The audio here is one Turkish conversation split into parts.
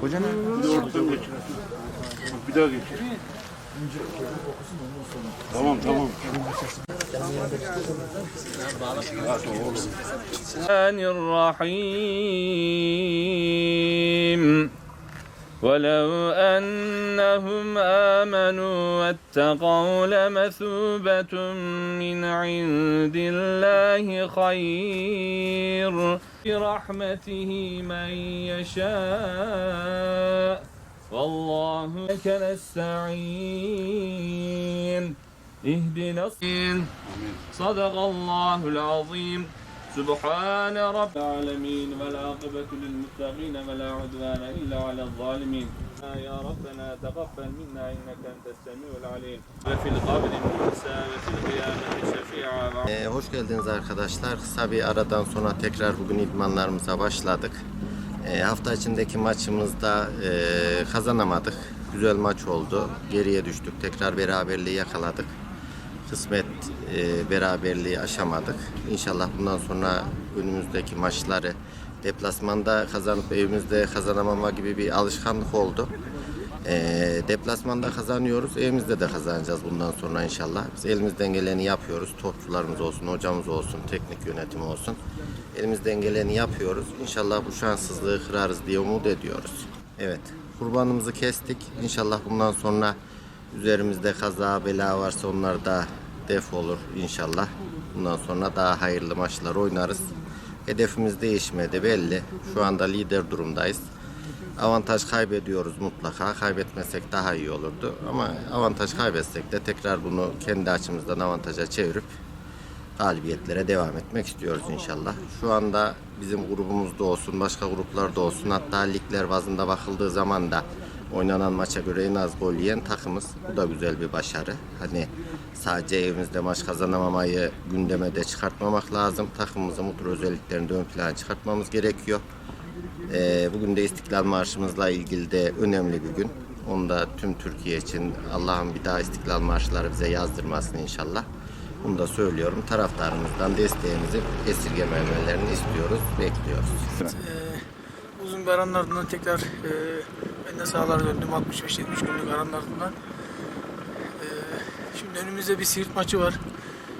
Hoca ne? Bir daha geç. Tamam tamam. الرحمن الرحيم ولو أنهم آمنوا واتقوا لمثوبة من عند الله خير برحمته من يشاء. والله لك نستعين اهدنا الصين صدق الله العظيم. سبحان رب العالمين والعاقبة للمتقين ولا عدوان إلا على الظالمين يا ربنا تقبل منا إنك أنت السميع العليم وفي القبر موسى وفي القيامة شفيعا Ee, hoş geldiniz arkadaşlar. Kısa bir aradan sonra tekrar bugün idmanlarımıza başladık. Ee, hafta içindeki maçımızda e, kazanamadık. Güzel maç oldu. Geriye düştük. Tekrar beraberliği yakaladık. Kısmet e, beraberliği aşamadık. İnşallah bundan sonra önümüzdeki maçları deplasmanda kazanıp evimizde kazanamama gibi bir alışkanlık oldu. Ee, deplasmanda kazanıyoruz, evimizde de kazanacağız bundan sonra inşallah. Biz elimizden geleni yapıyoruz. Topçularımız olsun, hocamız olsun, teknik yönetimi olsun. Elimizden geleni yapıyoruz. İnşallah bu şanssızlığı kırarız diye umut ediyoruz. Evet, kurbanımızı kestik. İnşallah bundan sonra üzerimizde kaza, bela varsa onlar da def olur inşallah. Bundan sonra daha hayırlı maçlar oynarız. Hedefimiz değişmedi belli. Şu anda lider durumdayız. Avantaj kaybediyoruz mutlaka. Kaybetmesek daha iyi olurdu. Ama avantaj kaybetsek de tekrar bunu kendi açımızdan avantaja çevirip galibiyetlere devam etmek istiyoruz inşallah. Şu anda bizim grubumuzda olsun, başka gruplarda olsun hatta ligler bazında bakıldığı zaman da oynanan maça göre en az gol yiyen takımız. Bu da güzel bir başarı. Hani sadece evimizde maç kazanamamayı gündeme de çıkartmamak lazım. Takımımızın bu tür özelliklerini ön plana çıkartmamız gerekiyor. Ee, bugün de İstiklal Marşımızla ilgili de önemli bir gün. Onu da tüm Türkiye için Allah'ın bir daha İstiklal Marşları bize yazdırmasını inşallah. Bunu da söylüyorum. Taraftarımızdan desteğimizi esirgememelerini istiyoruz, bekliyoruz. Uzun bir aranın ardından tekrar e, ben de sahalara döndüm 65-70 günlük aranın ardından. E, şimdi önümüzde bir Siirt maçı var.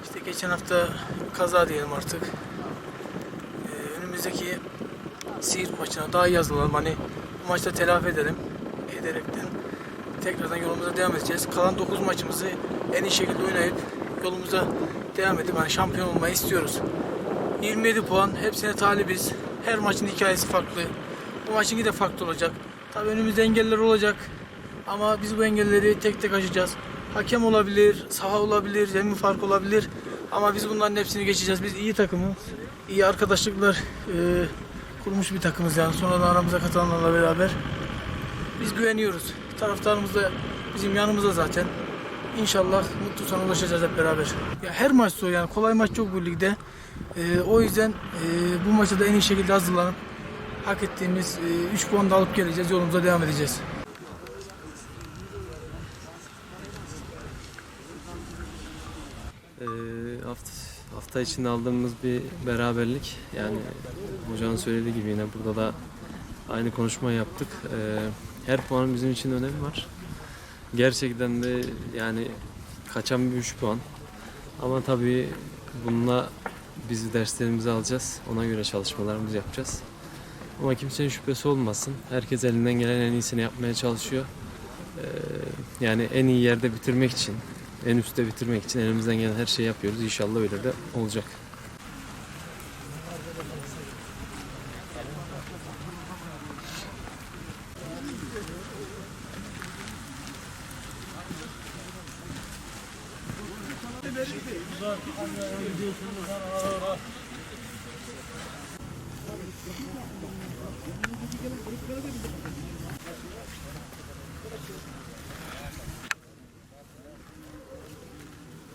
İşte geçen hafta kaza diyelim artık. E, önümüzdeki Siirt maçına daha iyi hazırlanalım. Hani bu maçta telafi edelim. Ederekten tekrardan yolumuza devam edeceğiz. Kalan 9 maçımızı en iyi şekilde oynayıp yolumuza devam edip hani şampiyon olmayı istiyoruz. 27 puan. Hepsine talibiz. Her maçın hikayesi farklı. Bu maçınki de farklı olacak. Tabii önümüzde engeller olacak. Ama biz bu engelleri tek tek aşacağız. Hakem olabilir, saha olabilir, zemin fark olabilir. Ama biz bunların hepsini geçeceğiz. Biz iyi takımız, iyi arkadaşlıklar e, kurmuş bir takımız yani. Sonradan aramıza katılanlarla beraber. Biz güveniyoruz. Taraftarımız da bizim yanımızda zaten. İnşallah mutlu sona ulaşacağız hep beraber. Ya her maç zor yani kolay maç çok bu ligde. Ee, o yüzden e, bu maça da en iyi şekilde hazırlanıp hak ettiğimiz 3 puan da alıp geleceğiz. Yolumuza devam edeceğiz. Ee, hafta, hafta içinde aldığımız bir beraberlik. Yani hocanın söylediği gibi yine burada da aynı konuşmayı yaptık. Ee, her puanın bizim için önemi var. Gerçekten de yani kaçan bir 3 puan. Ama tabii bununla biz derslerimizi alacağız. Ona göre çalışmalarımızı yapacağız. Ama kimsenin şüphesi olmasın. Herkes elinden gelen en iyisini yapmaya çalışıyor. Ee, yani en iyi yerde bitirmek için, en üstte bitirmek için elimizden gelen her şeyi yapıyoruz. İnşallah öyle de olacak.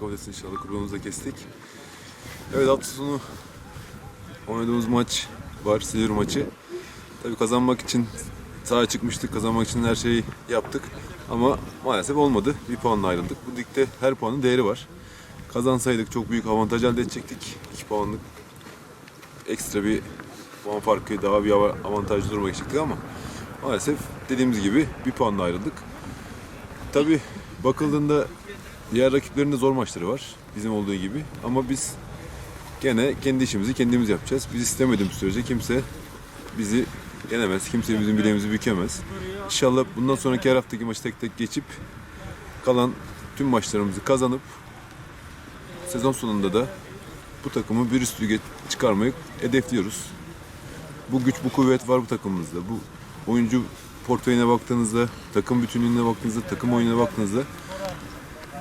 Etsin inşallah kurbanımızı da kestik. Evet hafta sonu oynadığımız maç var Silivri maçı. Tabii kazanmak için sahaya çıkmıştık. Kazanmak için her şeyi yaptık. Ama maalesef olmadı. Bir puanla ayrıldık. Bu ligde her puanın değeri var. Kazansaydık çok büyük avantaj elde edecektik. 2 puanlık ekstra bir puan farkı daha bir avantajlı duruma geçecektik ama maalesef dediğimiz gibi bir puanla ayrıldık. Tabi bakıldığında diğer rakiplerin de zor maçları var. Bizim olduğu gibi. Ama biz gene kendi işimizi kendimiz yapacağız. Biz istemediğimiz sürece kimse bizi yenemez. Kimse bizim bileğimizi bükemez. İnşallah bundan sonraki her haftaki maçı tek tek geçip kalan tüm maçlarımızı kazanıp sezon sonunda da bu takımı bir üst lige çıkarmayı hedefliyoruz. Bu güç, bu kuvvet var bu takımımızda. Bu oyuncu portföyüne baktığınızda, takım bütünlüğüne baktığınızda, takım oyununa baktığınızda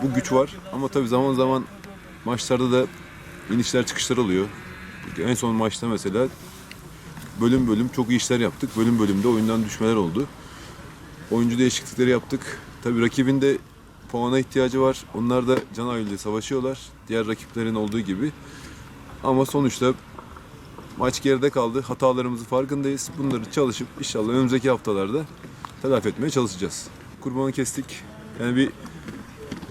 bu güç var. Ama tabii zaman zaman maçlarda da inişler çıkışlar oluyor. En son maçta mesela bölüm bölüm çok iyi işler yaptık. Bölüm bölümde oyundan düşmeler oldu. Oyuncu değişiklikleri yaptık. Tabii rakibin de puana ihtiyacı var. Onlar da can ayrılığı savaşıyorlar. Diğer rakiplerin olduğu gibi. Ama sonuçta maç geride kaldı. Hatalarımızı farkındayız. Bunları çalışıp inşallah önümüzdeki haftalarda telafi etmeye çalışacağız. Kurbanı kestik. Yani bir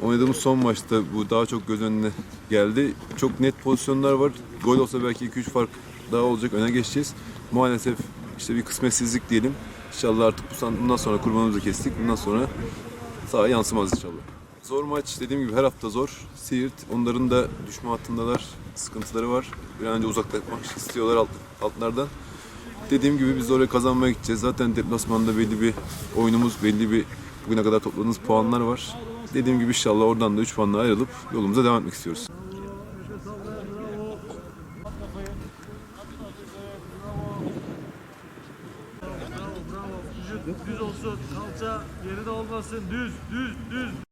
oynadığımız son maçta bu daha çok göz önüne geldi. Çok net pozisyonlar var. Gol olsa belki 2-3 fark daha olacak. Öne geçeceğiz. Maalesef işte bir kısmetsizlik diyelim. İnşallah artık bundan sonra kurbanımızı kestik. Bundan sonra sahaya yansımaz inşallah. Zor maç dediğim gibi her hafta zor. Siirt onların da düşme hattındalar. Sıkıntıları var. Bir an önce uzaklaşmak istiyorlar alt, altlardan. Dediğim gibi biz oraya kazanmaya gideceğiz. Zaten deplasmanda belli bir oyunumuz, belli bir bugüne kadar topladığımız puanlar var. Dediğim gibi inşallah oradan da 3 puanla ayrılıp yolumuza devam etmek istiyoruz. Düz olsun, kalça geride olmasın, düz, düz, düz.